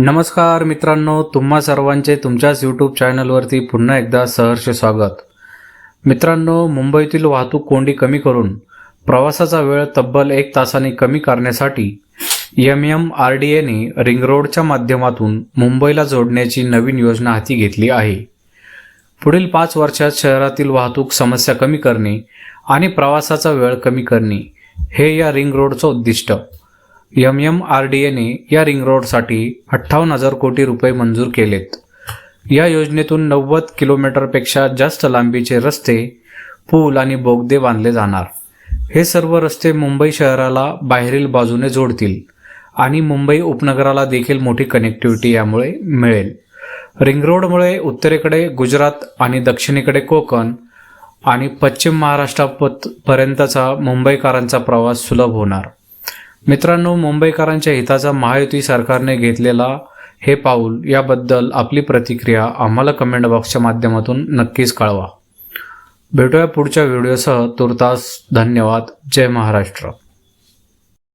नमस्कार मित्रांनो तुम्हा सर्वांचे तुमच्याच यूट्यूब चॅनलवरती पुन्हा एकदा सहर्ष स्वागत. मित्रांनो मुंबईतील वाहतूक कोंडी कमी करून प्रवासाचा वेळ तब्बल एक तासाने कमी करण्यासाठी एम एम आर डी एने रिंग रोडच्या माध्यमातून मुंबईला जोडण्याची नवीन योजना हाती घेतली आहे. पुढील पाच वर्षात शहरातील वाहतूक समस्या कमी करणे आणि प्रवासाचा वेळ कमी करणे हे या रिंग रोडचं उद्दिष्ट. एम एम आर डी एने या रिंग रोडसाठी अठ्ठावन्न हजार कोटी रुपये मंजूर केलेत. या योजनेतून नव्वद किलोमीटरपेक्षा जास्त लांबीचे रस्ते पूल आणि बोगदे बांधले जाणार. हे सर्व रस्ते मुंबई शहराला बाहेरील बाजूने जोडतील आणि मुंबई उपनगराला देखील मोठी कनेक्टिव्हिटी यामुळे मिळेल. रिंग रोडमुळे उत्तरेकडे गुजरात आणि दक्षिणेकडे कोकण आणि पश्चिम महाराष्ट्रापर्यंतचा मुंबईकारांचा मुंबईकरांचा प्रवास सुलभ होणार. मित्रांनो मुंबईकरांच्या हिताचा महायुती सरकारने घेतलेला हे पाऊल याबद्दल आपली प्रतिक्रिया आम्हाला कमेंट बॉक्सच्या माध्यमातून नक्कीच कळवा. भेटूया पुढच्या व्हिडिओसह. तुर्तास धन्यवाद. जय महाराष्ट्र.